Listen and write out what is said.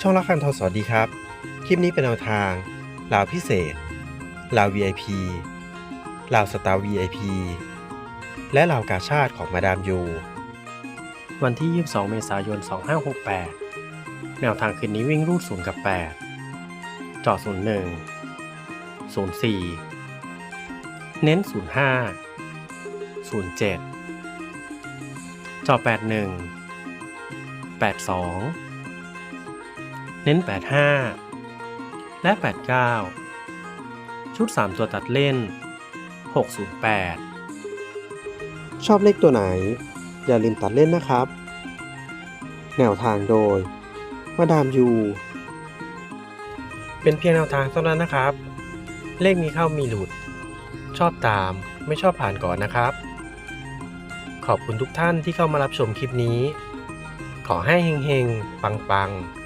ช่องละคันทอสวัสดีครับ คลิปนี้เป็นแนวทางลาวพิเศษลาว VIP ลาวสตาร์ VIP และลาวกาชาติของมาดามยู วันที่ 22 เมษายน 2568 แนวทางคืนนี้วิ่งรูด0กับ 8 จอด01 04 เน้น 05 07 จอ81 82 เน้น 85 และ 89 ชุด 3 ตัวตัดเล่น 608 ชอบเลขตัวไหน อย่าลืมตัดเล่นนะครับ แนวทางโดย มาดามยู เป็นเพียงแนวทางเท่านั้นนะครับ เลขมีเข้ามีหลุด ชอบตามไม่ชอบผ่านก่อนนะครับ ขอบคุณทุกท่านที่เข้ามารับชมคลิปนี้ ขอให้เฮงๆ ปังๆ